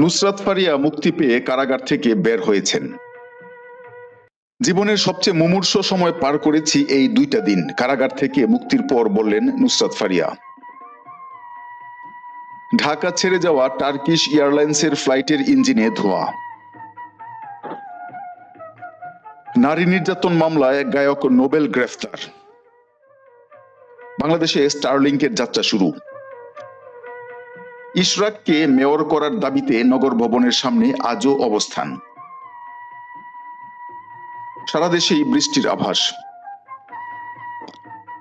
নুসরাত ফারিয়া মুক্তি পেয়ে কারাগার থেকে বের হয়েছেন। জীবনের সবচেয়ে মুমূর্ষ সময় পার করেছি এই দুইটা দিন। কারাগার থেকে মুক্তির পর বললেন নুসরাত ফারিয়া। ঢাকা ছেড়ে যাওয়া টার্কিশ এয়ারলাইন্সের ফ্লাইটের ইঞ্জিনে ধোঁয়া। নারী নির্যাতন মামলায় গায়ক নোবেল গ্রেফতার। বাংলাদেশে স্টারলিংকের যাত্রা শুরু। ইশরাককে মেয়র করার দাবিতে নগর ভবনের সামনে আজও অবস্থান। সারা দেশেই বৃষ্টির আভাস।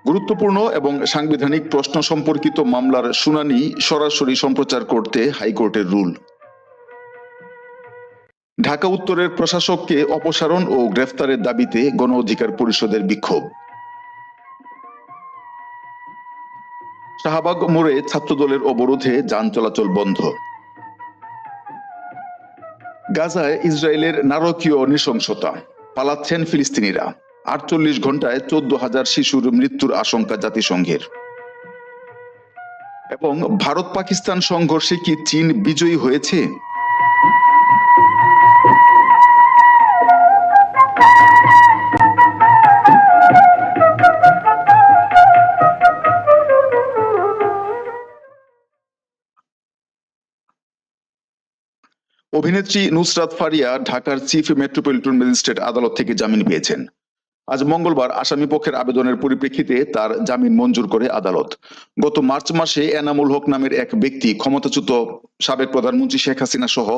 গুরুত্বপূর্ণ এবং সাংবিধানিক প্রশ্ন সম্পর্কিত মামলার শুনানি সরাসরি সম্প্রচার করতে হাইকোর্টের রুল। ঢাকা উত্তরের প্রশাসককে অপসারণ ও গ্রেফতারের দাবিতে গণ অধিকার পরিষদের বিক্ষোভ। শাহবাগ মোড়ে ছাত্রদলের অবরোধে যান চলাচল বন্ধ। গাজায় ইসরায়েলের নারকীয় নৃশংসতা, পালাচ্ছেন ফিলিস্তিনিরা। আটচল্লিশ ঘন্টায় চোদ্দ হাজার শিশুর মৃত্যুর আশঙ্কা জাতিসংঘের। এবং ভারত পাকিস্তান সংঘর্ষে কি চীন বিজয়ী হয়েছে? অভিনেত্রী নুসরাত ফারিয়া ঢাকার চিফ মেট্রোপলিটন ম্যাজিস্ট্রেট আদালত থেকে জামিন পেয়েছেন। আজ মঙ্গলবার আসামি পক্ষের আবেদনের পরিপ্রেক্ষিতে তার জামিন মঞ্জুর করে আদালত। গত মার্চ মাসে এনামুল হক নামের এক ব্যক্তি, ক্ষমতাচ্যুত সাবেক প্রধানমন্ত্রী শেখ হাসিনা সহ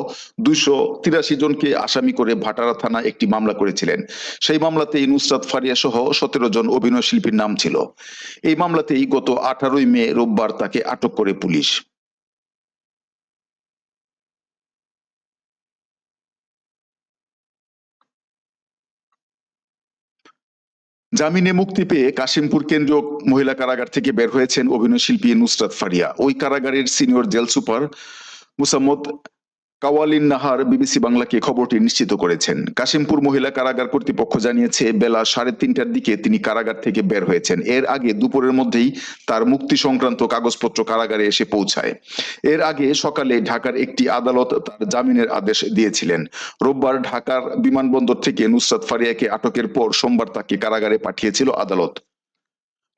দুইশো তিরাশি জনকে আসামি করে ভাটারা থানা একটি মামলা করেছিলেন। সেই মামলাতেই নুসরাত ফারিয়া সহ সতেরো জন অভিনয় শিল্পীর নাম ছিল। এই মামলাতেই গত আঠারোই মে রোববার তাকে আটক করে পুলিশ। জামিনে মুক্তি পেয়ে কাশিমপুর কেন্দ্রীয় মহিলা কারাগার থেকে বের হয়েছেন অভিনয় শিল্পী নুসরাত ফারিয়া। ওই কারাগারের senior jail super Musammat Kawalin Nahar BBC বাংলাকে খবরটি নিশ্চিত করেছেন। কাশিমপুর মহিলা কারাগার কর্তৃপক্ষ জানিয়েছে, বেলা সাড়ে তিনটার দিকে তিনি কারাগার থেকে বের হয়েছেন। এর আগে দুপুরের মধ্যেই তার মুক্তি সংক্রান্ত কাগজপত্র কারাগারে এসে পৌঁছায়। এর আগে সকালে ঢাকার একটি আদালত তার জামিনের আদেশ দিয়েছিলেন। রোববার ঢাকার বিমানবন্দর থেকে নুসরাত ফারিয়াকে আটকের পর সোমবার তাকে কারাগারে পাঠিয়েছিল আদালত।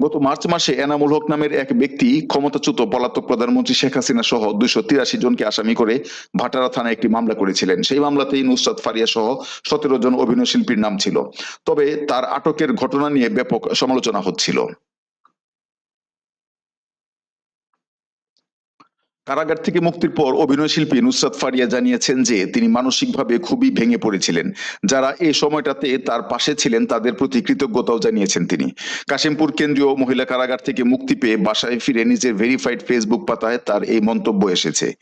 গত মার্চ মাসে এনামুল হক নামের এক ব্যক্তি ক্ষমতাচ্যুত পলাতক প্রধানমন্ত্রী শেখ হাসিনা সহ দুইশো তিরাশি জনকে আসামি করে ভাটারা থানায় একটি মামলা করেছিলেন। সেই মামলাতেই নুসরাত ফারিয়া সহ সতেরো জন অভিনয় শিল্পীর নাম ছিল। তবে তার আটকের ঘটনা নিয়ে ব্যাপক সমালোচনা হচ্ছিল। কারাগার থেকে মুক্তির পর অভিনয় শিল্পী নুসরাত ফারিয়া জানিয়েছেন যে তিনি মানসিকভাবে খুবই ভেঙে পড়েছিলেন। যারা এই সময়টাতে তার পাশে ছিলেন, তাদের প্রতি কৃতজ্ঞতাও জানিয়েছেন তিনি। কাশিমপুর কেন্দ্রীয় মহিলা কারাগার থেকে মুক্তি পেয়ে বাসায় ফিরে নিজের ভেরিফাইড ফেসবুক পাতায় তার এই মন্তব্য এসেছে।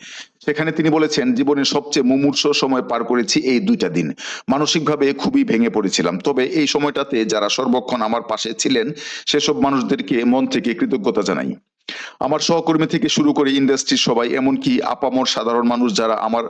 সেখানে তিনি বলেছেন, জীবনের সবচেয়ে মুমূর্ষ সময় পার করেছি এই দুইটা দিন। মানসিকভাবে খুবই ভেঙে পড়েছিলাম। তবে এই সময়টাতে যারা সর্বক্ষণ আমার পাশে ছিলেন, সেসব মানুষদেরকে মন থেকে কৃতজ্ঞতা জানাই। আমার সহকর্মী থেকে শুরু করে ইন্ডাস্ট্রির সবাই, এমনকি আপামর সাধারণ মানুষ যারা আমার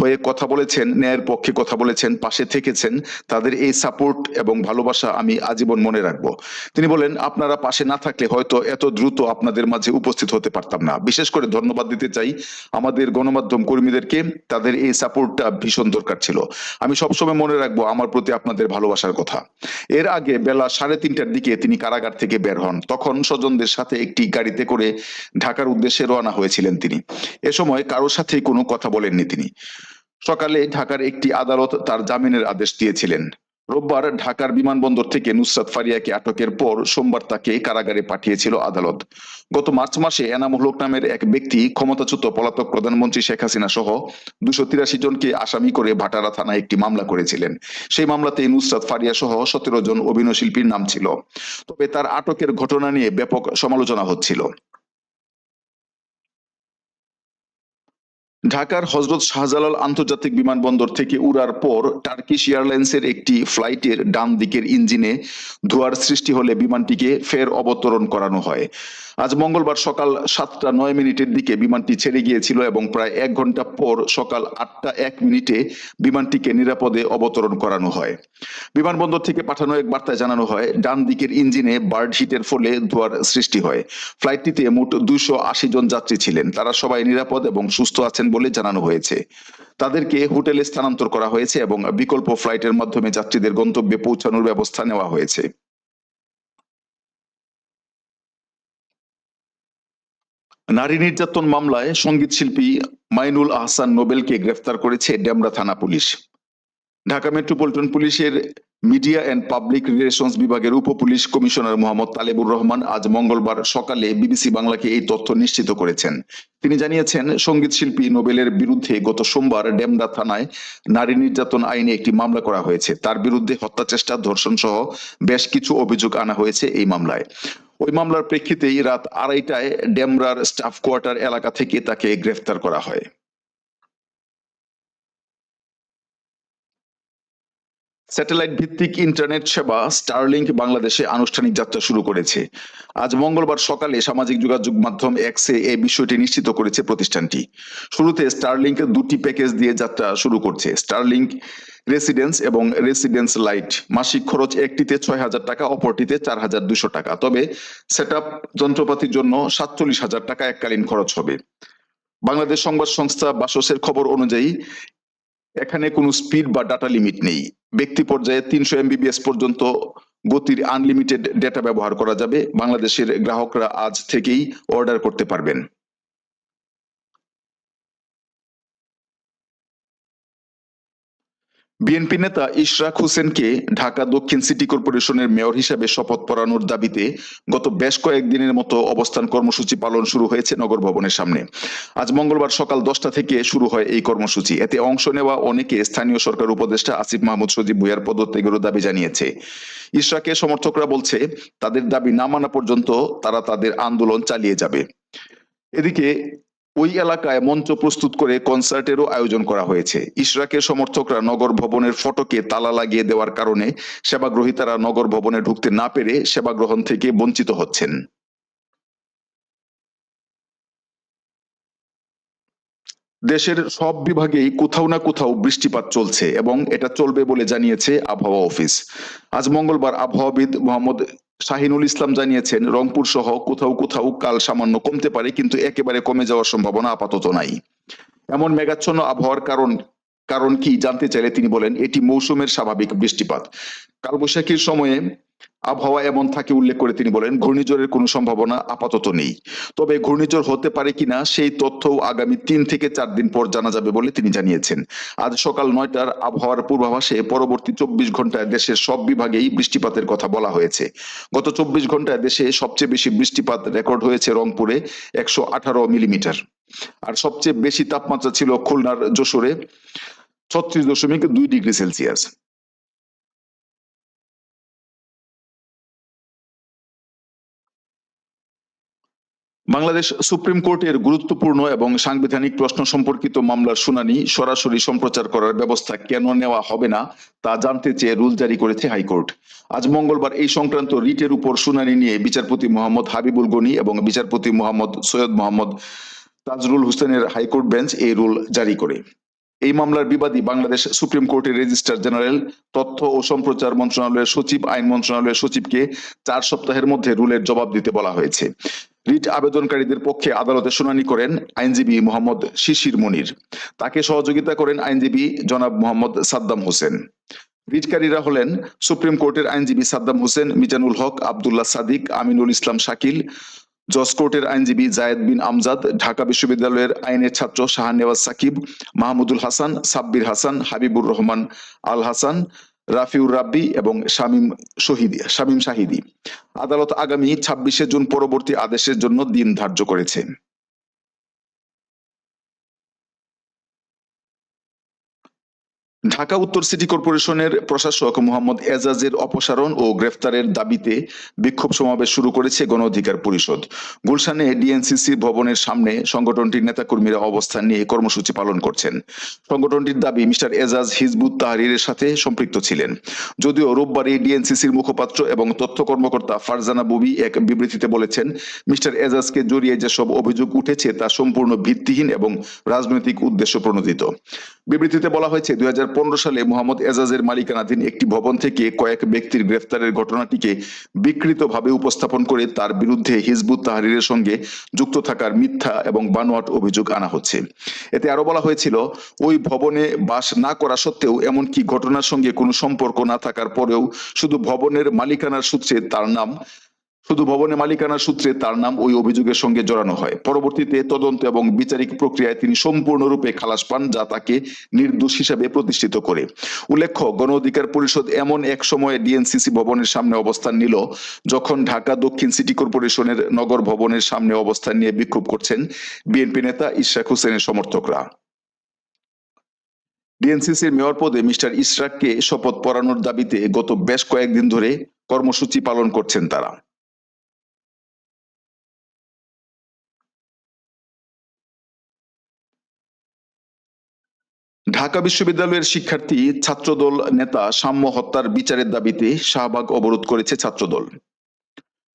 হয়ে কথা বলেছেন, ন্যায়ের পক্ষে কথা বলেছেন, পাশে থেকেছেন, তাদের এই সাপোর্ট এবং ভালোবাসা আমি আজীবন মনে রাখব। তিনি বলেন, আপনারা পাশে না থাকলে হয়তো এত দ্রুত আপনাদের মাঝে উপস্থিত হতে পারতাম না। বিশেষ করে ধন্যবাদ দিতে চাই আমাদের গণমাধ্যম কর্মীদেরকে, তাদের এই সাপোর্টটা ভীষণ দরকার ছিল। আমি সবসময় মনে রাখব আমার প্রতি আপনাদের ভালোবাসার কথা। এর আগে বেলা সাড়ে তিনটার দিকে তিনি কারাগার থেকে বের হন। তখন স্বজনদের সাথে একটি গাড়িতে করে ঢাকার উদ্দেশ্যে রওনা হয়েছিলেন তিনি। এ সময় কারও সাথে কোনো কথা বলেননি তিনি। সকালে ঢাকার একটি আদালত তার জামিনের আদেশ দিয়েছিলেন। রোববার ঢাকার বিমানবন্দর থেকে নুসরাত ফারিয়াকে আটকের পর সোমবার তাকে কারাগারে পাঠিয়েছিল আদালত। গত মার্চ মাসে এনামুল হক নামের এক ব্যক্তি, ক্ষমতাচ্যুত পলাতক প্রধানমন্ত্রী শেখ হাসিনা সহ দুশো তিরাশি জনকে আসামি করে ভাটারা থানায় একটি মামলা করেছিলেন। সেই মামলাতে নুসরাত ফারিয়া সহ সতেরো জন অভিনয় শিল্পীর নাম ছিল। তবে তার আটকের ঘটনা নিয়ে ব্যাপক সমালোচনা হচ্ছিল। ঢাকার হজরত শাহজালাল আন্তর্জাতিক বিমানবন্দর থেকে উড়ার পর টার্কিশ এয়ারলাইন্সের একটি ফ্লাইটের ডান দিকের ইঞ্জিনে ধোঁয়ার সৃষ্টি হলে বিমানটিকে ফের অবতরণ করানো হয়। আজ মঙ্গলবার সকাল সাতটা নয় মিনিটের দিকে বিমানটি ছেড়ে গিয়েছিল এবং প্রায় এক ঘণ্টা পর সকাল আটটা এক মিনিটে বিমানটিকে নিরাপদে অবতরণ করানো হয়। বিমানবন্দর থেকে পাঠানো এক বার্তায় জানানো হয়, ডান দিকের ইঞ্জিনে বার্ড হিটের ফলে ধোঁয়ার সৃষ্টি হয়। ফ্লাইটটিতে মোট দুশো জন যাত্রী ছিলেন। তারা সবাই নিরাপদ এবং সুস্থ আছেন বলে জানানো হয়েছে। তাদেরকে হোটেলে স্থানান্তর করা হয়েছে এবং বিকল্প ফ্লাইটের মাধ্যমে যাত্রীদের গন্তব্যে পৌঁছানোর ব্যবস্থা নেওয়া হয়েছে। নারী নির্যাতন মামলায় সংগীত শিল্পী মাইনুল আহসান নোবেলকে গ্রেফতার করেছে ডেমরা থানা পুলিশ। ঢাকা মেট্রোপলিটন পুলিশের মিডিয়া অ্যান্ড পাবলিক রিলেশনস বিভাগের উপ পুলিশ কমিশনার মোহাম্মদ তালেবুর রহমান আজ মঙ্গলবার সকালে বিবিসি বাংলাকে এই তথ্য নিশ্চিত করেছেন। তিনি জানিয়েছেন, সংগীত শিল্পী নোবেলের বিরুদ্ধে গত সোমবার ডেমরা থানায় নারী নির্যাতন আইনে একটি মামলা করা হয়েছে। তার বিরুদ্ধে হত্যা চেষ্টা, ধর্ষণ সহ বেশ কিছু অভিযোগ আনা হয়েছে এই মামলায়। ওই মামলার প্রেক্ষিতেই রাত আড়াইটায় ডেমরার স্টাফ কোয়ার্টার এলাকা থেকে তাকে গ্রেফতার করা হয়। স্যাটেলাইট ভিত্তিক ইন্টারনেট সেবা স্টারলিংক বাংলাদেশে আনুষ্ঠানিক যাত্রা শুরু করেছে। আজ মঙ্গলবার সকালে সামাজিক যোগাযোগ মাধ্যম এক্সে এই বিষয়টি নিশ্চিত করেছে প্রতিষ্ঠানটি। শুরুতে স্টারলিংক দুটি প্যাকেজ দিয়ে যাত্রা শুরু করছে। স্টারলিংক রেসিডেন্স এবং রেসিডেন্স লাইট মাসিক খরচ একটিতে ছয় হাজার টাকা, অপরটিতে চার হাজার দুশো টাকা। তবে সেট আপ যন্ত্রপাতির জন্য সাতচল্লিশ হাজার টাকা এককালীন খরচ হবে। বাংলাদেশ সংবাদ সংস্থা বাসসের খবর অনুযায়ী, এখানে কোনো স্পিড বা ডাটা লিমিট নেই। ব্যক্তি পর্যায়ে তিনশো এমবিবিএস পর্যন্ত গতির আনলিমিটেড ডেটা ব্যবহার করা যাবে। বাংলাদেশের গ্রাহকরা আজ থেকেই অর্ডার করতে পারবেন। বিএনপি নেতা ইশরাক হোসেনকে ঢাকা দক্ষিণ সিটি কর্পোরেশনের মেয়র হিসাবে শপথ পড়ানোর দাবিতে গত বেশ কয়েকদিনের মতো অবস্থান কর্মসূচি পালন শুরু হয়েছে নগর ভবনের সামনে। আজ মঙ্গলবার সকাল দশটা থেকে শুরু হয় এই কর্মসূচি। এতে অংশ নেওয়া অনেকে স্থানীয় সরকার উপদেষ্টা আসিফ মাহমুদ সজিব ভুইয়ার পদত্যাগেরও দাবি জানিয়েছে। ইশরাকের সমর্থকরা বলছে, তাদের দাবি না মানা পর্যন্ত তারা তাদের আন্দোলন চালিয়ে যাবে। এদিকে ওই এলাকায় মঞ্চ প্রস্তুত করে কনসার্টেরও আয়োজন করা হয়েছে। ইশরাকের সমর্থকরা নগর ভবনের ফটকে তালা লাগিয়ে দেওয়ার কারণে সেবাগ্রহীতারা নগর ভবনে ঢুকতে না পেরে সেবা গ্রহণ থেকে বঞ্চিত হচ্ছেন। দেশের সব বিভাগেই কোথাও না কোথাও বৃষ্টিপাত চলছে এবং এটা চলবে বলে জানিয়েছে আবহাওয়া অফিস। আজ মঙ্গলবার আবহাওয়াবিদ মোহাম্মদ শাহিনুল ইসলাম জানিয়েছেন, রংপুর সহ কোথাও কোথাও কাল সামান্য কমতে পারে, কিন্তু একেবারে কমে যাওয়ার সম্ভাবনা আপাতত নাই। এমন মেঘাচ্ছন্ন আবহাওয়ার কারণ কারণ কি জানতে চাইলে তিনি বলেন, এটি মৌসুমের স্বাভাবিক বৃষ্টিপাত। কালবৈশাখীর সময়ে আবহাওয়া এমন থাকে উল্লেখ করে তিনি বলেন, ঘূর্ণিঝড়ের কোনো সম্ভাবনা আপাতত নেই। তবে ঘূর্ণিঝড় হতে পারে কিনা সেই তথ্যও আগামী তিন থেকে চার দিন পর জানা যাবে বলে তিনি জানিয়েছেন। আজ সকাল নয়টার আবহাওয়ার পূর্বাভাসে পরবর্তী চব্বিশ ঘন্টায় দেশের সব বিভাগেই বৃষ্টিপাতের কথা বলা হয়েছে। গত চব্বিশ ঘন্টায় দেশে সবচেয়ে বেশি বৃষ্টিপাত রেকর্ড হয়েছে রংপুরে একশো আঠারো মিলিমিটার। আর সবচেয়ে বেশি তাপমাত্রা ছিল খুলনার যশোরে ছত্রিশ দশমিক দুই ডিগ্রি সেলসিয়াস। বাংলাদেশ সুপ্রিম কোর্টের গুরুত্বপূর্ণ এবং সাংবিধানিক প্রশ্ন সম্পর্কিত মামলার শুনানি সরাসরি সম্প্রচার করার ব্যবস্থা কেন নেওয়া হবে না তা জানতে চেয়ে রুল জারি করেছে হাইকোর্ট। আজ মঙ্গলবার এই সংক্রান্ত রিটের উপর শুনানি নিয়ে বিচারপতি মোহাম্মদ হাবিবুল গনি এবং বিচারপতি মোহাম্মদ সৈয়দ মোহাম্মদ তাজরুল হোসেনের হাইকোর্ট বেঞ্চ এই রুল জারি করে। এই মামলার বিবাদী বাংলাদেশ সুপ্রিম কোর্টের রেজিস্ট্রার জেনারেল, তথ্য ও সম্প্রচার মন্ত্রণালয়ের সচিব, আইন মন্ত্রণালয়ের সচিবকে চার সপ্তাহের মধ্যে রুলের জবাব দিতে বলা হয়েছে। রিট আবেদনকারীদের পক্ষে আদালতে শুনানি করেন আইনজীবী মোহাম্মদ শিশির মনির। তাকে সহযোগিতা করেন আইনজীবী জনাব মোহাম্মদ সাদ্দাম হোসেন। রিটকারীরা হলেন সুপ্রিম কোর্টের আইনজীবী সাদ্দাম হোসেন, মিজানুল হক, আবদুল্লাহ সাদিক, আমিনুল ইসলাম শাকিল, জজ কোর্টের আইনজীবী জায়েদ বিন আমজাদ, ঢাকা বিশ্ববিদ্যালয়ের আইনের ছাত্র শাহানেওয়াজ সাকিব, মাহমুদুল হাসান, সাব্বির হাসান, হাবিবুর রহমান আল হাসান রাফিউর রাব্বি এবং শামীম শহীদ, শামীম শাহিদি। আদালত আগামী ছাব্বিশে জুন পরবর্তী আদেশের জন্য দিন ধার্য করেছে। ঢাকা উত্তর সিটি কর্পোরেশনের প্রশাসক মোহাম্মদ এজাজের অপসারণ ও গ্রেফতারের দাবিতে বিক্ষোভ সমাবেশ শুরু করেছে গণ অধিকার পরিষদ। গুলশানে ডিএনসিসি ভবনের সামনে সংগঠনটির নেতাকর্মীরা অবস্থান নিয়ে কর্মসূচি পালন করছেন। সংগঠনটির দাবি, মিস্টার এজাজ হিজবুত তাহরিরের সাথে সম্পৃক্ত ছিলেন। যদিও রোববারে ডিএনসিসির মুখপাত্র এবং তথ্য কর্মকর্তা ফারজানা বুবি এক বিবৃতিতে বলেছেন, মিস্টার এজাজকে জড়িয়ে যেসব অভিযোগ উঠেছে তা সম্পূর্ণ ভিত্তিহীন এবং রাজনৈতিক উদ্দেশ্য প্রণোদিত। বিবৃতিতে বলা হয়েছে, দুই হাজার সালে মোহাম্মদ এজাজের মালিকানাধীন একটি ভবন থেকে কয়েক ব্যক্তির গ্রেফতারের ঘটনাটিকে বিকৃতভাবে উপস্থাপন করে তার বিরুদ্ধে হিজবুত তাহরিরের সঙ্গে যুক্ত থাকার মিথ্যা এবং বানোয়াট অভিযোগ আনা হচ্ছে। এতে আরও বলা হয়েছিল, ওই ভবনে বাস না করা সত্ত্বেও এমনকি ঘটনার সঙ্গে কোনো সম্পর্ক না থাকার পরেও শুধু ভবনের মালিকানার সূত্রে তার নাম শুধু ভবনে মালিকানার সূত্রে তার নাম ওই অভিযোগের সঙ্গে জড়ানো হয়। পরবর্তীতে তদন্ত এবং বিচারিক প্রক্রিয়ায় তিনি সম্পূর্ণরূপে খালাস পান, যা তাকে নির্দোষ হিসাবে প্রতিষ্ঠিত করে। উল্লেখ্য, গণ অধিকার পরিষদ এমন এক সময়ে ডিএনসিসি ভবনের সামনে অবস্থান নিল, যখন ঢাকা দক্ষিণ সিটি কর্পোরেশনের নগর ভবনের সামনে অবস্থান নিয়ে বিক্ষোভ করছেন বিএনপি নেতা ইশরাক হোসেনের সমর্থকরা। ডিএনসিসির মেয়র পদে মিস্টার ইশরাককে শপথ পড়ানোর দাবিতে গত বেশ কয়েকদিন ধরে কর্মসূচি পালন করছেন তারা। ঢাকা বিশ্ববিদ্যালয়ের শিক্ষার্থী, ছাত্রদল নেতা সাম্য হত্যার বিচারের দাবিতে শাহবাগ অবরোধ করেছে ছাত্রদল।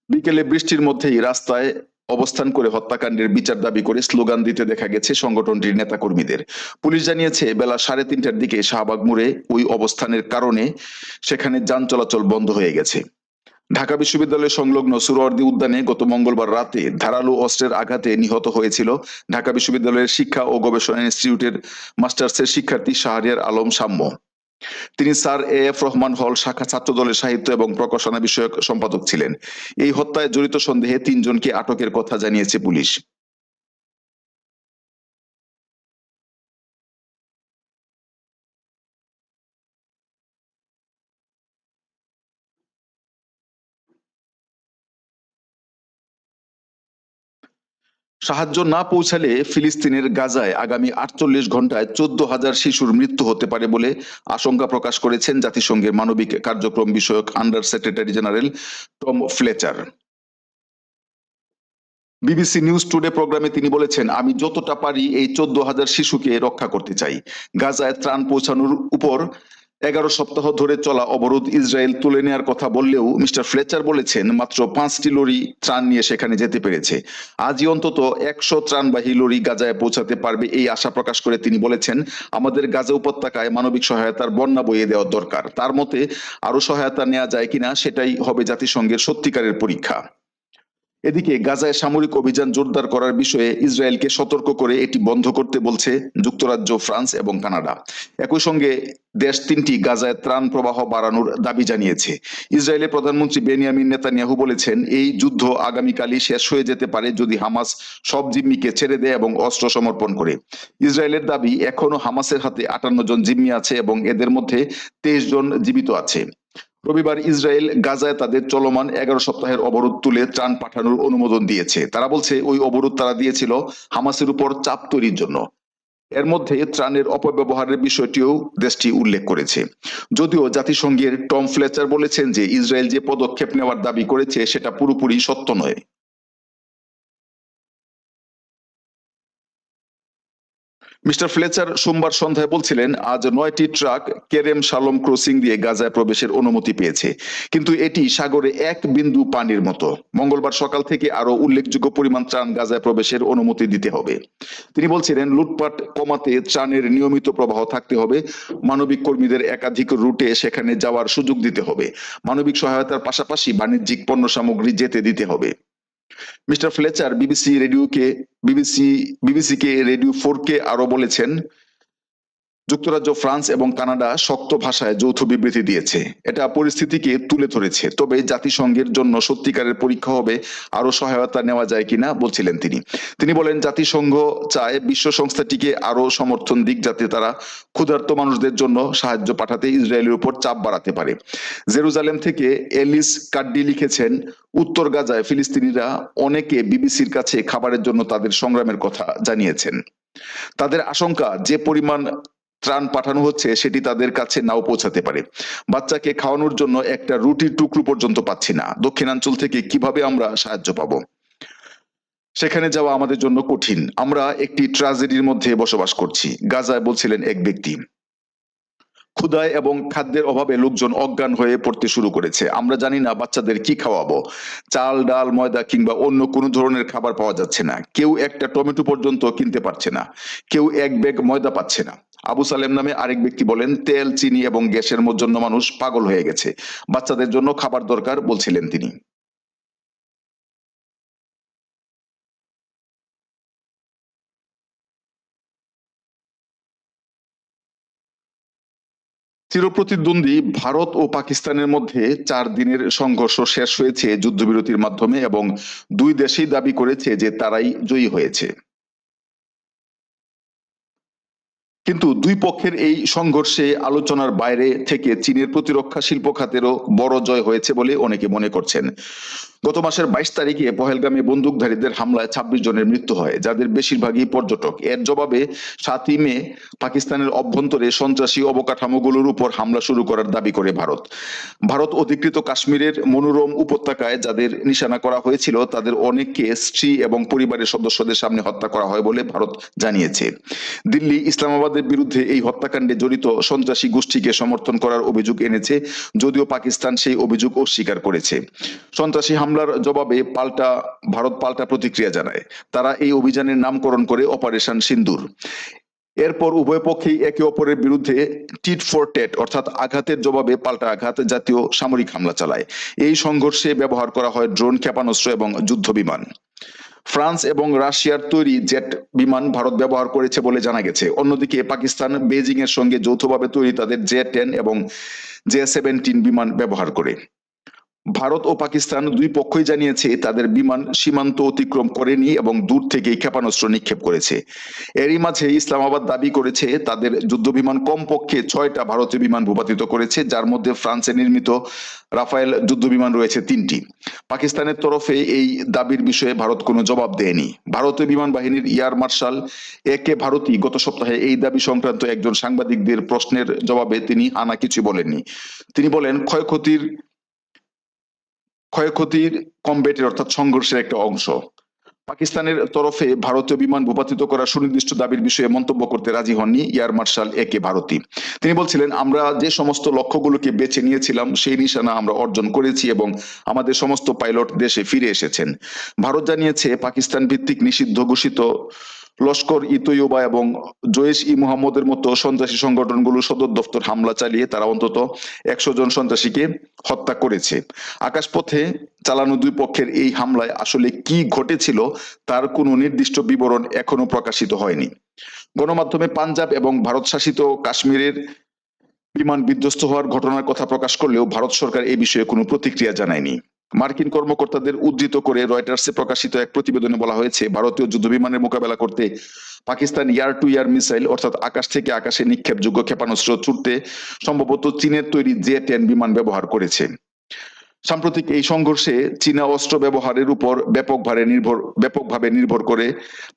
বিকেলে বৃষ্টির মধ্যেই রাস্তায় অবস্থান করে হত্যাকাণ্ডের বিচার দাবি করে স্লোগান দিতে দেখা গেছে সংগঠনটির নেতাকর্মীদের। পুলিশ জানিয়েছে, বেলা সাড়ে তিনটার দিকে শাহবাগ মোড়ে ওই অবস্থানের কারণে সেখানে যান চলাচল বন্ধ হয়ে গেছে। ঢাকা বিশ্ববিদ্যালয় সংলগ্ন সুরওয়ার্দী উদ্যানে গত মঙ্গলবার রাতে ধারালো অস্ত্রের আঘাতে নিহত হয়েছিল ঢাকা বিশ্ববিদ্যালয়ের শিক্ষা ও গবেষণা ইনস্টিটিউটের মাস্টার্সের শিক্ষার্থী শাহরিয়ার আলম সাম্য। তিনি স্যার এ এফ রহমান হল শাখা ছাত্র দলের সাহিত্য এবং প্রকাশনা বিষয়ক সম্পাদক ছিলেন। এই হত্যায় জড়িত সন্দেহে তিনজনকে আটকের কথা জানিয়েছে পুলিশ। সাহায্য না পৌঁছালে ফিলিস্তিনের গাজায় আগামী আটচল্লিশ ঘন্টায় চোদ্দ হাজার শিশুর মৃত্যু হতে পারে বলে আশঙ্কা প্রকাশ করেছেন জাতিসংঘের মানবিক কার্যক্রম বিষয়ক under secretary general Tom Fletcher. BBC news today প্রোগ্রামে তিনি বলেছেন, আমি যতটা পারি এই চোদ্দ হাজার শিশুকে রক্ষা করতে চাই। গাজায় ত্রাণ পৌঁছানোর উপর এগারো সপ্তাহ ধরে চলা অবরোধ ইসরায়েল তুলে নেওয়ার কথা বললেও মিস্টার ফ্লেচার বলেছেন, মাত্র পাঁচটি লরি ত্রাণ নিয়ে সেখানে যেতে পেরেছে। আজই অন্তত একশো ত্রাণবাহী লরি গাজায় পৌঁছাতে পারবে এই আশা প্রকাশ করে তিনি বলেছেন, আমাদের গাজা উপত্যকায় মানবিক সহায়তার বন্যা বইয়ে দেওয়া দরকার। তার মতে আরও সহায়তা নেওয়া যায় কিনা সেটাই হবে জাতিসংঘের সত্যিকারের পরীক্ষা। এদিকে গাজায় সামরিক অভিযান জোরদার করার বিষয়ে ইসরায়েলকে সতর্ক করে এটি বন্ধ করতে বলছে যুক্তরাজ্য, ফ্রান্স এবং কানাডা। একই সঙ্গে দেশ তিনটি গাজায় ত্রাণ প্রবাহ বাড়ানোর দাবি জানিয়েছে। ইসরায়েলের প্রধানমন্ত্রী বেনিয়ামিন নেতানিয়াহু বলেছেন, এই যুদ্ধ আগামীকালই শেষ হয়ে যেতে পারে যদি হামাস সব জিম্মিকে ছেড়ে দেয় এবং অস্ত্র সমর্পণ করে। ইসরায়েলের দাবি, এখনও হামাসের হাতে আটান্ন জন জিম্মি আছে এবং এদের মধ্যে তেইশ জন জীবিত আছে। রবিবার ইসরায়েল গাজায় তাদের চলমান এগারো সপ্তাহের অবরোধ তুলে ত্রাণ পাঠানোর অনুমোদন দিয়েছে। তারা বলছে, ওই অবরোধ তারা দিয়েছিল হামাসের উপর চাপ তৈরির জন্য। এর মধ্যে ত্রাণের অপব্যবহারের বিষয়টিও দেশটি উল্লেখ করেছে। যদিও জাতিসংঘের টম ফ্লেচার বলেছেন যে, ইসরায়েল যে পদক্ষেপ নেওয়ার দাবি করেছে, সেটা পুরোপুরি সত্য নয়। মিস্টার ফ্লেচার সোমবার সন্ধ্যায় বলছিলেন, আজ নয়টি ট্রাক কেরেম শালম ক্রসিং দিয়ে গাজায় প্রবেশের অনুমতি পেয়েছে। কিন্তু এটি সাগরে এক বিন্দু পানির মতো। মঙ্গলবার সকাল থেকে আরও উল্লেখযোগ্য পরিমাণ ত্রাণ গাজায় প্রবেশের অনুমতি দিতে হবে। তিনি বলছিলেন, লুটপাট কমাতে ত্রাণের নিয়মিত প্রবাহ থাকতে হবে। মানবিক কর্মীদের একাধিক রুটে সেখানে যাওয়ার সুযোগ দিতে হবে। মানবিক সহায়তার পাশাপাশি বাণিজ্যিক পণ্য সামগ্রী যেতে দিতে হবে। মিস্টার ফ্লেচার বিবিসি রেডিওকে বিবিসি বিবিসিকে রেডিও ফোর কে আরও বলেছেন। যুক্তরাজ্য, ফ্রান্স এবং কানাডা শক্ত ভাষায় যৌথ বিবৃতি দিয়েছে। এটা পরিস্থিতিকে তুলে ধরেছে। তবে জাতিসংঘের জন্য সত্যিকারের পরীক্ষা হবে আরও সহায়তা নেওয়া যায় কিনা বলছিলেন তিনি। তিনি বলেন, জাতিসংঘ চায় বিশ্ব সংস্থাটিকে আরও সমর্থন দিক, যাতে তারা ক্ষুধার্ত মানুষদের জন্য সাহায্য পাঠাতে ইসরায়েলের উপর চাপ বাড়াতে পারে। জেরুজালেম থেকে এলিস কাড্ডি লিখেছেন, উত্তর গাজায় ফিলিস্তিনিরা অনেকে বিবিসির কাছে খাবারের জন্য তাদের সংগ্রামের কথা জানিয়েছেন। তাদের আশঙ্কা, যে পরিমাণ ত্রাণ পাঠানো হচ্ছে, সেটি তাদের কাছে নাও পৌঁছাতে পারে। বাচ্চাকে খাওয়ানোর জন্য একটা রুটির টুকরো পর্যন্ত পাচ্ছি না। দক্ষিণাঞ্চল থেকে কীভাবে আমরা সাহায্য পাবো? সেখানে যাওয়া আমাদের জন্য কঠিন। আমরা একটি ট্রাজেডির মধ্যে বসবাস করছি। গাজায় বলছিলেন এক ব্যক্তি। ক্ষুদায় এবং খাদ্যের অভাবে লোকজন অজ্ঞান হয়ে পড়তে শুরু করেছে। আমরা জানি না বাচ্চাদের কি খাওয়াবো। চাল, ডাল, ময়দা কিংবা অন্য কোনো ধরনের খাবার পাওয়া যাচ্ছে না। কেউ একটা টমেটো পর্যন্ত কিনতে পারছে না। কেউ এক ব্যাগ ময়দা পাচ্ছে না। আবু সালেম নামে আরেক ব্যক্তি বলেন, তেল, চিনি এবং গ্যাসের জন্য মানুষ পাগল হয়ে গেছে। বাচ্চাদের জন্য খাবার দরকার, বলছিলেন তিনি। চিরপ্রতিদ্বন্দ্বী ভারত ও পাকিস্তানের মধ্যে চার দিনের সংঘর্ষ শেষ হয়েছে যুদ্ধবিরতির মাধ্যমে এবং দুই দেশেই দাবি করেছে যে তারাই জয়ী হয়েছে। কিন্তু দুই পক্ষের এই সংঘর্ষে আলোচনার বাইরে থেকে চীনের প্রতিরক্ষা শিল্প খাতেরও বড় জয় হয়েছে বলে অনেকে মনে করছেন। গত মাসের বাইশ তারিখে পহেলগামে বন্দুকধারীদের হামলায় ছাব্বিশ জনের মৃত্যু হয়, যাদের বেশিরভাগই পর্যটক। এর জবাবে সাতই মে পাকিস্তানের অভ্যন্তরে সন্ত্রাসী অবকাঠামোগুলোর উপর হামলা শুরু করার দাবি করে ভারত। ভারত অধিকৃত কাশ্মীরের মনোরম উপত্যকায় যাদের নিশানা করা হয়েছিল, তাদের অনেককে স্ত্রী এবং পরিবারের সদস্যদের সামনে হত্যা করা হয় বলে ভারত জানিয়েছে। দিল্লি ইসলামাবাদের বিরুদ্ধে এই হত্যাকাণ্ডে জড়িত সন্ত্রাসী গোষ্ঠীকে সমর্থন করার অভিযোগ এনেছে, যদিও পাকিস্তান সেই অভিযোগ অস্বীকার করেছে। সন্ত্রাসী হামলার জবাবে পাল্টা, ভারত পাল্টা প্রতিক্রিয়া জানায়। তারা এই অভিযানের নামকরণ করে অপারেশন সিন্দুর। এরপর উভয় পক্ষেই একে অপরের বিরুদ্ধে টিট ফর টেট, অর্থাৎ আঘাতের জবাবে পাল্টা আঘাত জাতীয় সামরিক হামলা চালায়। এই সংঘর্ষে ব্যবহার করা হয় ড্রোন, ক্ষেপণাস্ত্র এবং যুদ্ধ বিমান। ফ্রান্স এবং রাশিয়ার তৈরি জেট বিমান ভারত ব্যবহার করেছে বলে জানা গেছে। অন্যদিকে পাকিস্তান বেজিং এর সঙ্গে যৌথভাবে তৈরি তাদের জে টেন এবং জে সেভেন্টিন বিমান ব্যবহার করে। ভারত ও পাকিস্তান দুই পক্ষই জানিয়েছে তাদের বিমান সীমান্ত অতিক্রম করেনি এবং দূর থেকে ক্ষেপণাস্ত্র নিক্ষেপ করেছে। এরই মাঝে ইসলামাবাদ দাবি করেছে, তাদের যুদ্ধ বিমান কমপক্ষে ছয়টা ভারতীয় বিমান ভূপাতিত করেছে, যার মধ্যে ফ্রান্সে নির্মিত রাফায়েল যুদ্ধ বিমান রয়েছে তিনটি। পাকিস্তানের তরফে এই দাবির বিষয়ে ভারত কোনো জবাব দেয়নি। ভারতীয় বিমান বাহিনীর ইয়ার মার্শাল এ কে ভারতী গত সপ্তাহে এই দাবি সংক্রান্ত একজন সাংবাদিকদের প্রশ্নের জবাবে তিনি আনা কিছু বলেননি। তিনি বলেন, ক্ষয়ক্ষতির ক্ষয়ক্ষতির কমবেটের অর্থাৎ সংঘর্ষের একটা অংশ। পাকিস্তানের তরফে ভারতীয় বিমান ভূপাতিত করার সুনির্দিষ্ট দাবির বিষয়ে মন্তব্য করতে রাজি হননি air marshal A K Bharti. তিনি বলছিলেন, আমরা যে সমস্ত লক্ষ্যগুলোকে বেছে নিয়েছিলাম, সেই নিশানা আমরা অর্জন করেছি এবং আমাদের সমস্ত পাইলট দেশে ফিরে এসেছেন। ভারত জানিয়েছে, পাকিস্তান ভিত্তিক নিষিদ্ধ ঘোষিত লস্কর ই এবং জয়েশ ই মুহাম্মদের মতো সন্ত্রাসী সংগঠনগুলোর সদর দপ্তর হামলা চালিয়ে তারা অন্তত একশো জন সন্ত্রাসীকে হত্যা করেছে। আকাশপথে চালানো দুই পক্ষের এই হামলায় আসলে কি ঘটেছিল তার কোনো নির্দিষ্ট বিবরণ এখনও প্রকাশিত হয়নি। গণমাধ্যমে পাঞ্জাব এবং ভারত শাসিত কাশ্মীরের বিমান বিধ্বস্ত হওয়ার ঘটনার কথা প্রকাশ করলেও ভারত সরকার এই বিষয়ে কোনো প্রতিক্রিয়া জানায়নি। মার্কিন কর্মকর্তাদের উদ্ধৃত করে রয়টার্সে প্রকাশিত এক প্রতিবেদনে বলা হয়েছে, ভারতীয় যুদ্ধবিমানের মোকাবেলা করতে Pakistan air to air missile, অর্থাৎ আকাশ থেকে আকাশে নিক্ষেপযোগ্য ক্ষেপণাস্ত্র ছুটতে সম্ভবত চীনের তৈরি জে টেন বিমান ব্যবহার করেছে। সাম্প্রতিক এই সংঘর্ষে চীনা অস্ত্র ব্যবহারের উপর ব্যাপকভাবে নির্ভর ব্যাপকভাবে নির্ভর করে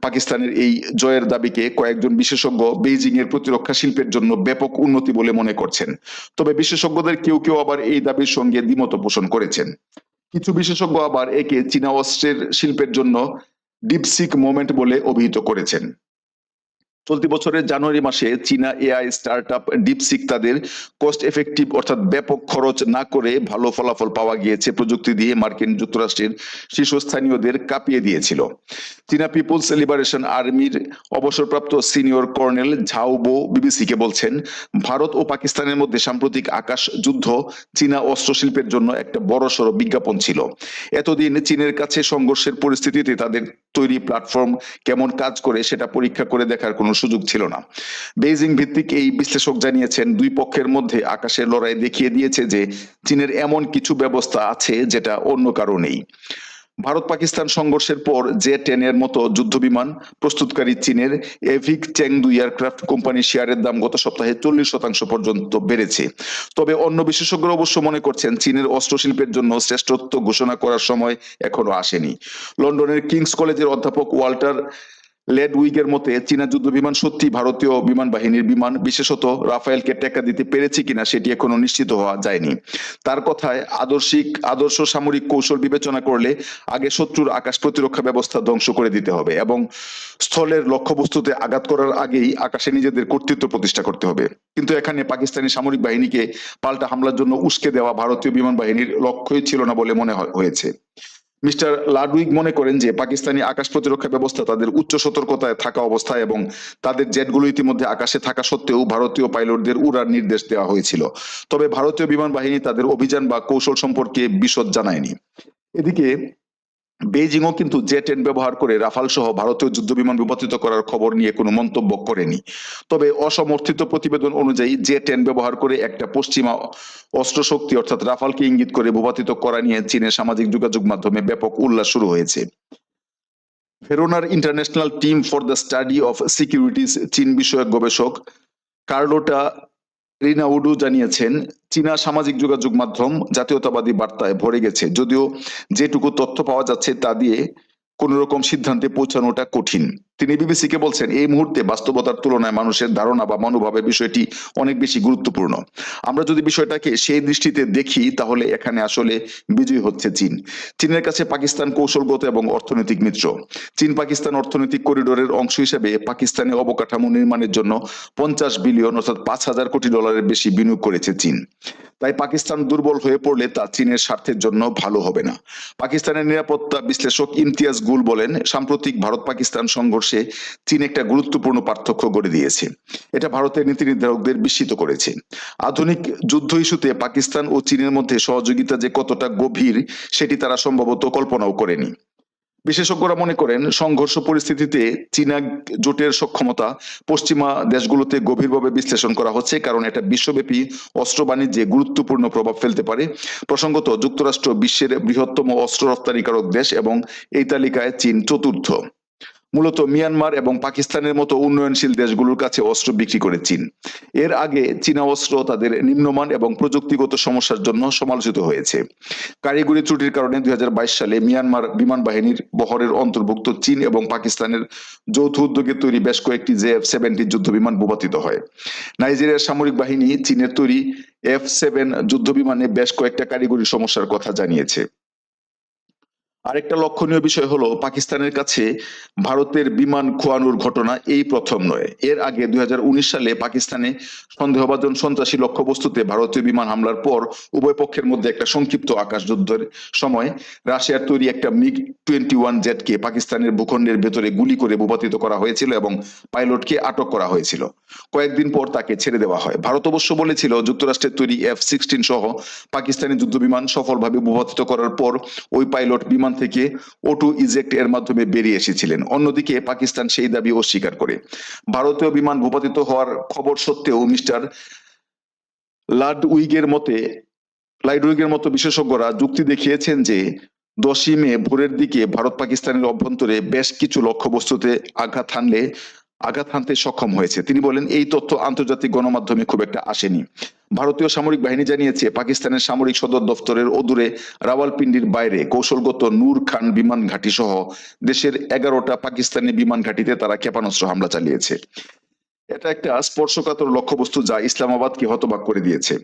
পাকিস্তানের এই জয়ের দাবিকে কয়েকজন বিশেষজ্ঞ বেইজিং এর প্রতিরক্ষা শিল্পের জন্য ব্যাপক উন্নতি বলে মনে করছেন। তবে বিশেষজ্ঞদের কেউ কেউ আবার এই দাবির সঙ্গে দ্বিমত পোষণ করেছেন। কিছু বিশেষজ্ঞ আবার একে চীনা অস্ত্রের শিল্পের জন্য ডিপসিক মোমেন্ট বলে অভিহিত করেছেন। চলতি বছরের জানুয়ারি মাসে চীনা এআই স্টার্টআপ ডিপসিক তাদের কস্ট এফেক্টিভ অর্থাৎ ব্যাপক খরচ না করে ভালো ফলাফল পাওয়া গিয়েছে প্রযুক্তি দিয়ে মার্কিন যুক্তরাষ্ট্রের শীর্ষস্থানীয়দের কাঁপিয়ে দিয়েছিল। চীনা পিপুলস লিবারেশন আর্মির অবসরপ্রাপ্ত সিনিয়র কর্নেল ঝাওবো বিবিসিকে বলছেন, ভারত ও পাকিস্তানের মধ্যে সাম্প্রতিক আকাশ যুদ্ধ চীনা অস্ত্রশিল্পের জন্য একটা বড়সড় বিজ্ঞাপন ছিল। এতদিন চীনের কাছে সংঘর্ষের পরিস্থিতিতে তাদের তৈরি প্ল্যাটফর্ম কেমন কাজ করে সেটা পরীক্ষা করে দেখার কোনো সুযোগ ছিল না। বেইজিং ভিত্তিক এই বিশ্লেষক জানিয়েছেন, দুই পক্ষের মধ্যে আকাশের লড়াই দেখিয়ে দিয়েছে যে চীনের এমন কিছু ব্যবস্থা আছে যেটা অন্য কারও নেই। ভারত পাকিস্তান সংঘর্ষের পর জে টেন এর মতো যুদ্ধ বিমান প্রস্তুতকারী চীনের এভিক চেংদু এয়ারক্রাফট কোম্পানির শেয়ারের দাম গত সপ্তাহে চল্লিশ শতাংশ পর্যন্ত বেড়েছে। তবে অন্য বিশেষজ্ঞরা অবশ্য মনে করছেন, চীনের অস্ত্র শিল্পের জন্য শ্রেষ্ঠত্ব ঘোষণা করার সময় এখনও আসেনি। লন্ডনের কিংস কলেজের অধ্যাপক ওয়াল্টার লেড উইগের মতে, চীনা যুদ্ধ বিমান সত্যি ভারতীয় বিমান বাহিনীর বিমান, বিশেষত রাফায়েলকে টেক্কা দিতে পেরেছে কিনা সেটি এখনও নিশ্চিত হওয়া যায়নি। তার কথায় আদর্শিক, আদর্শ সামরিক কৌশল বিবেচনা করলে আগে শত্রুর আকাশ প্রতিরক্ষা ব্যবস্থা ধ্বংস করে দিতে হবে এবং স্থলের লক্ষ্যবস্তুতে আঘাত করার আগেই আকাশে নিজেদের কর্তৃত্ব প্রতিষ্ঠা করতে হবে। কিন্তু এখানে পাকিস্তানি সামরিক বাহিনীকে পাল্টা হামলার জন্য উস্কে দেওয়া ভারতীয় বিমান বাহিনীর লক্ষ্যই ছিল না বলে মনে হয়- হয়েছে। মিস্টার লাডুইক মনে করেন যে পাকিস্তানি আকাশ প্রতিরক্ষা ব্যবস্থা তাদের উচ্চ সতর্কতায় থাকা অবস্থায় এবং তাদের জেটগুলো ইতিমধ্যে আকাশে থাকা সত্ত্বেও ভারতীয় পাইলটদের উড়ার নির্দেশ দেওয়া হয়েছিল। তবে ভারতীয় বিমান বাহিনী তাদের অভিযান বা কৌশল সম্পর্কে বিশদ জানায়নি। এদিকে বেইজিংও কিন্তু জে টেন ব্যবহার করে রাফাল সহ ভারতীয় যুদ্ধ বিমান বিবর্তিত করার খবর নিয়ে কোনো মন্তব্য করেনি। তবে অসমর্থিত প্রতিবেদন অনুযায়ী জে টেন ব্যবহার করে একটা পশ্চিমা অস্ত্র শক্তি অর্থাৎ রাফালকে ইঙ্গিত করে ভূপাতিত করা নিয়ে চীনের সামাজিক যোগাযোগ মাধ্যমে ব্যাপক উল্লাস শুরু হয়েছে। ফেরোনার international team for the study of securities চীন বিষয়ক গবেষক কার্লোটা রিনাউডু জানিয়েছেন, চীনা সামাজিক যোগাযোগ মাধ্যম জাতীয়তাবাদী বার্তায় ভরে গেছে। যদিও যেটুকু তথ্য পাওয়া যাচ্ছে তা দিয়ে কোন রকম সিদ্ধান্তে পৌঁছানোটা কঠিন। তিনি বিবিসিকে বলছেন, এই মুহূর্তে বাস্তবতার তুলনায় মানুষের ধারণা বা মনোভাবের বিষয়টি অনেক বেশি গুরুত্বপূর্ণ। আমরা যদি বিষয়টাকে সেই দৃষ্টিতে দেখি, তাহলে এখানে আসলে বিজয়ী হচ্ছে চীন। চীনের কাছে পাকিস্তান কৌশলগত এবং অর্থনৈতিক মিত্র। চীন পাকিস্তান অর্থনৈতিক করিডোরের অংশ হিসেবে পাকিস্তানে অবকাঠামো নির্মাণের জন্য পঞ্চাশ বিলিয়ন অর্থাৎ পাঁচ হাজার কোটি ডলারের বেশি বিনিয়োগ করেছে চীন। তাই পাকিস্তান দুর্বল হয়ে পড়লে তা চীনের স্বার্থের জন্য ভালো হবে না। পাকিস্তানের নিরাপত্তা বিশ্লেষক ইমতিয়াজ গুল বলেন, সাম্প্রতিক ভারত পাকিস্তান সংঘর্ষে চীন একটা গুরুত্বপূর্ণ পার্থক্য গড়ে দিয়েছে। এটা ভারতের নীতি নির্ধারকদের বিস্মিত করেছে। আধুনিক যুদ্ধ ইস্যুতে পাকিস্তান ও চীনের মধ্যে সহযোগিতা যে কতটা গভীর, সেটি তারা সম্ভবত কল্পনাও করেনি। বিশেষজ্ঞরা মনে করেন, সংঘর্ষ পরিস্থিতিতে চীনা জোটের সক্ষমতা পশ্চিমা দেশগুলোতে গভীরভাবে বিশ্লেষণ করা হচ্ছে, কারণ এটা বিশ্বব্যাপী অস্ত্র বাণিজ্যে গুরুত্বপূর্ণ প্রভাব ফেলতে পারে। প্রসঙ্গত, যুক্তরাষ্ট্র বিশ্বের বৃহত্তম অস্ত্র রপ্তানিকারক দেশ এবং এই তালিকায় চীন চতুর্থ। মূলত মিয়ানমার এবং পাকিস্তানের মতো উন্নয়নশীল দেশগুলোর কাছে অস্ত্র বিক্রি করে চীন। এর আগে চীনা অস্ত্র তাদের নিম্নমান এবং প্রযুক্তিগত সমস্যার জন্য সমালোচিত হয়েছে। কারিগরি ত্রুটির কারণে দুই হাজার বাইশ সালে মিয়ানমার বিমান বাহিনীর বহরের অন্তর্ভুক্ত চীন এবং পাকিস্তানের যৌথ উদ্যোগে তৈরি বেশ কয়েকটি জে এফ সেভেন্টি যুদ্ধ বিমান ভূপাতিত হয়। নাইজেরিয়ার সামরিক বাহিনী চীনের তৈরি এফ সেভেন যুদ্ধ বিমানে বেশ কয়েকটা কারিগরি সমস্যার কথা জানিয়েছে। আরেকটা লক্ষণীয় বিষয় হলো, পাকিস্তানের কাছে ভারতের বিমান খোয়ানোর ঘটনা এই প্রথম নয়। এর আগে দুই সালে পাকিস্তানে সন্দেহভাজন সন্ত্রাসী লক্ষ্যবস্তুতে ভারতীয় বিমান হামলার পর উভয় পক্ষের মধ্যে একটা সংক্ষিপ্ত আকাশ যুদ্ধের সময় রাশিয়ার তৈরি একটা মিগ টোয়েন্টি ওয়ান জেটকে পাকিস্তানের ভূখণ্ডের ভেতরে গুলি করে ভূপাতিত করা হয়েছিল এবং পাইলটকে আটক করা হয়েছিল। কয়েকদিন পর তাকে ছেড়ে দেওয়া হয়। ভারত অবশ্য বলেছিল, যুক্তরাষ্ট্রের তৈরি এফ সিক্সটিন সহ পাকিস্তানি যুদ্ধ বিমান সফলভাবে ভূপাতিত করার পর ওই পাইলট বিমান থেকে ওটু ইজেক্ট এর মাধ্যমে বেরিয়ে এসেছিলেন। অন্যদিকে পাকিস্তান সেই দাবি অস্বীকার করে। ভারতীয় বিমান ভূপাতিত হওয়ার খবর সত্ত্বেও মিস্টার লাড উইগের মতে লাইডউইগের মতো বিশেষজ্ঞরা যুক্তি দেখিয়েছেন যে, দশই মে ভোরের দিকে ভারত পাকিস্তানের অভ্যন্তরে বেশ কিছু লক্ষ্যবস্তুতে আঘাত হানলে আঘাত হানতে সক্ষম হয়েছে। তিনি বলেন, এই তথ্য আন্তর্জাতিক গণমাধ্যমে খুব একটা আসেনি। ভারতীয় সামরিক বাহিনী জানিয়েছে, পাকিস্তানের সামরিক সদর দফতরের অদূরে রাওয়ালপিন্ডির বাইরে কৌশলগত নূর খান বিমান ঘাঁটি সহ দেশের এগারোটা পাকিস্তানি বিমান ঘাঁটিতে তারা ক্ষেপণাস্ত্র হামলা চালিয়েছে। এটা একটা স্পর্শকাতর লক্ষ্যবস্তু যা ইসলামাবাদকে হতবাক করে দিয়েছে।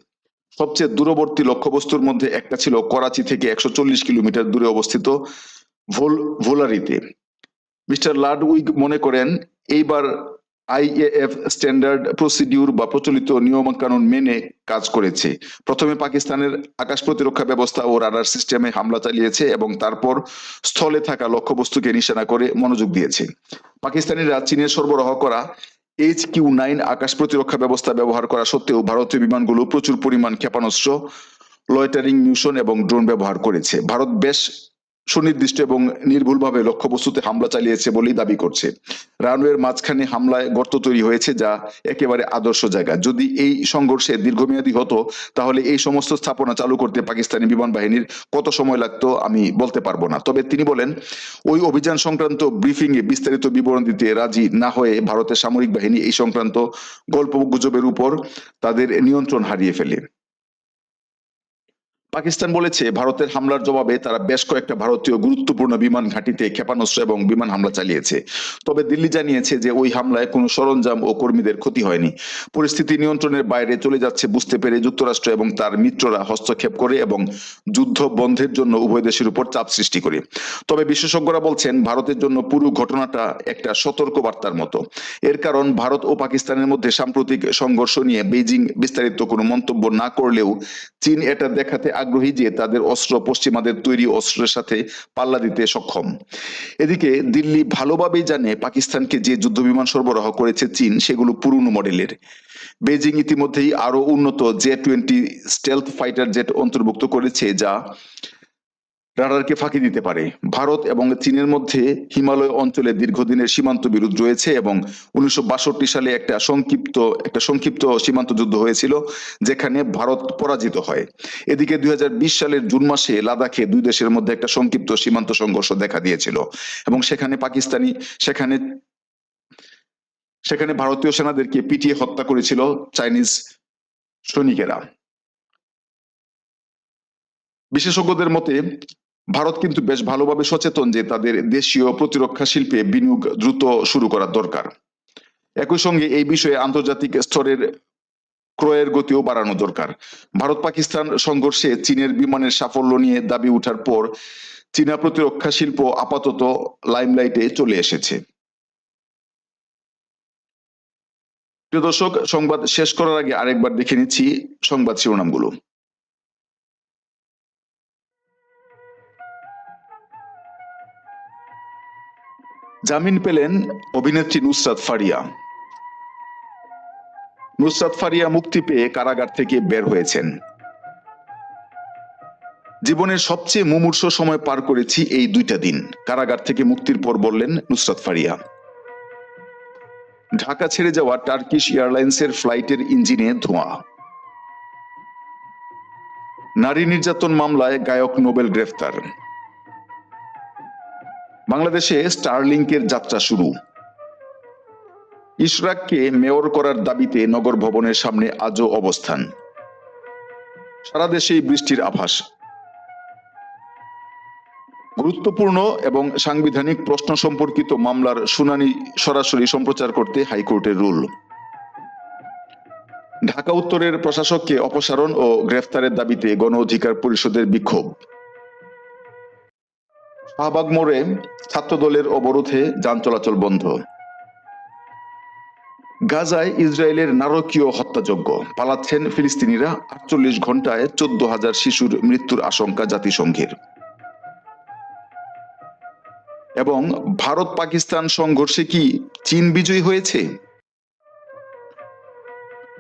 সবচেয়ে দূরবর্তী লক্ষ্যবস্তুর মধ্যে একটা ছিল করাচি থেকে একশো চল্লিশ কিলোমিটার দূরে অবস্থিত ভোল ভোলারিতে। মিস্টার লাডউইগ মনে করেন এইবার আইএএফ স্ট্যান্ডার্ড প্রসিডিউর বা প্রচলিত নিয়মকানুন মেনে কাজ করেছে। প্রথমে পাকিস্তানের আকাশ প্রতিরক্ষা ব্যবস্থা ও রাডার সিস্টেমে হামলা চালিয়েছে এবং তারপর স্থলে থাকা লক্ষ্যবস্তুকে নিশানা করে মনোযোগ দিয়েছে। পাকিস্তানিরা চীনের সরবরাহ করা এইচ কিউ নাইন আকাশ প্রতিরক্ষা ব্যবস্থা ব্যবহার করা সত্ত্বেও ভারতীয় বিমানগুলো প্রচুর পরিমাণ ক্ষেপণাস্ত্র লয়টারিং মিউশন এবং ড্রোন ব্যবহার করেছে। ভারত বেশ সুনির্দিষ্ট এবং নির্ভুলভাবে লক্ষ্যবস্তুতে হামলা চালিয়েছে বলেই দাবি করছে। রানওয়ের মাঝখানে হামলায় গর্ত তৈরি হয়েছে যা একেবারে আদর্শ জায়গা। যদি এই সংঘর্ষে দীর্ঘমেয়াদী হতো, তাহলে এই সমস্ত স্থাপনা চালু করতে পাকিস্তানি বিমান বাহিনীর কত সময় লাগতো আমি বলতে পারব না। তবে তিনি বলেন, ওই অভিযান সংক্রান্ত ব্রিফিং এ বিস্তারিত বিবরণ দিতে রাজি না হয়ে ভারতের সামরিক বাহিনী এই সংক্রান্ত গল্প গুজবের উপর তাদের নিয়ন্ত্রণ হারিয়ে ফেলে। পাকিস্তান বলেছে, ভারতের হামলার জবাবে তারা বেশ কয়েকটা ভারতীয় গুরুত্বপূর্ণ বিমান ঘাঁটিতে ক্ষেপণাস্ত্র এবং বিমান হামলা চালিয়েছে। তবে দিল্লি জানিয়েছে যে ওই হামলায় কোনো সরঞ্জাম ও কর্মীদের ক্ষতি হয়নি। পরিস্থিতি নিয়ন্ত্রণের বাইরে চলে যাচ্ছে বুঝতে পেরে যুক্তরাষ্ট্র এবং তার মিত্ররা হস্তক্ষেপ করে এবং যুদ্ধ বন্ধের জন্য উভয় দেশের উপর চাপ সৃষ্টি করে। তবে বিশেষজ্ঞরা বলছেন, ভারতের জন্য পুরো ঘটনাটা একটা সতর্ক বার্তার মতো। এর কারণ, ভারত ও পাকিস্তানের মধ্যে সাম্প্রতিক সংঘর্ষ নিয়ে বেইজিং বিস্তারিত কোনো মন্তব্য না করলেও চীন এটা দেখাতে আগ্রহী যে তাদের অস্ত্র পশ্চিমাদের তৈরি অস্ত্রের সাথে পাল্লা দিতে সক্ষম। এদিকে দিল্লি ভালোভাবেই জানে পাকিস্তানকে যে যুদ্ধবিমান সরবরাহ করেছে চীন, সেগুলো পুরনো মডেলের। বেজিং ইতিমধ্যেই আরও উন্নত J twenty stealth fighter jet অন্তর্ভুক্ত করেছে, যা রাডারকে ফাঁকি দিতে পারে। ভারত এবং চীনের মধ্যে হিমালয় অঞ্চলে দীর্ঘদিনের সীমান্ত বিরোধ রয়েছে এবং উনিশশো সালে একটা সংক্ষিপ্ত একটা সংক্ষিপ্ত সীমান্ত যুদ্ধ হয়েছিল, যেখানে ভারত পরাজিত হয়। এদিকে দুই সালের জুন মাসে লাদাখে দুই দেশের মধ্যে একটা সংক্ষিপ্ত সীমান্ত সংঘর্ষ দেখা দিয়েছিল এবং সেখানে পাকিস্তানি, সেখানে সেখানে ভারতীয় সেনাদেরকে পিটিয়ে হত্যা করেছিল চাইনিজ সৈনিকেরা। বিশেষজ্ঞদের মতে ভারত কিন্তু বেশ ভালোভাবে সচেতন যে তাদের দেশীয় প্রতিরক্ষা শিল্পে বিনিয়োগ দ্রুত শুরু করা দরকার। একই সঙ্গে এই বিষয়ে আন্তর্জাতিক স্তরের ক্রয়ের গতিও বাড়ানো দরকার। ভারত পাকিস্তান সংঘর্ষে চীনের বিমানের সাফল্য নিয়ে দাবি ওঠার পর চীনা প্রতিরক্ষা শিল্প আপাতত লাইমলাইটে চলে এসেছে। প্রিয় দর্শক, সংবাদ শেষ করার আগে আরেকবার দেখে নিচ্ছি সংবাদ শিরোনামগুলো। জামিন পেলেন অভিনেত্রী নুসরাত ফারিয়া। নুসরাত ফারিয়া মুক্তি পেয়ে কারাগার থেকে বের হয়েছেন। জীবনের সবচেয়ে মুমূর্ষ সময় পার করেছি এই দুইটা দিন। কারাগার থেকে মুক্তির পর বললেন নুসরাত ফারিয়া। ঢাকা ছেড়ে যাওয়া টার্কিশ এয়ারলাইন্সের ফ্লাইটের ইঞ্জিনে ধোঁয়া। নারী নির্যাতন মামলায় গায়ক নোবেল গ্রেফতার। বাংলাদেশে স্টারলিংকের যাত্রা শুরু। ইশরাককে মেয়র করার দাবিতে নগর ভবনের সামনে আজও অবস্থান। সারা দেশেই বৃষ্টির আভাস। গুরুত্বপূর্ণ এবং সাংবিধানিক প্রশ্ন সম্পর্কিত মামলার শুনানি সরাসরি সম্প্রচার করতে হাইকোর্টের রুল। ঢাকা উত্তরের প্রশাসককে অপসারণ ও গ্রেফতারের দাবিতে গণ অধিকার পরিষদের বিক্ষোভ। শাহবাগ মোড়ে ছাত্রদলের অবরোধে যান চলাচল বন্ধ। গাজায় ইসরায়েলের নারকীয় হত্যাযজ্ঞ। পালাচ্ছেন ফিলিস্তিনিরা আটচল্লিশ ঘন্টায় চোদ্দ হাজার শিশুর মৃত্যুর আশঙ্কা জাতিসংঘের। এবং ভারত পাকিস্তান সংঘর্ষে কি চীন বিজয়ী হয়েছে?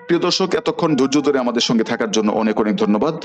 প্রিয় দর্শক, এতক্ষণ ধৈর্য ধরে আমাদের সঙ্গে থাকার জন্য অনেক অনেক ধন্যবাদ।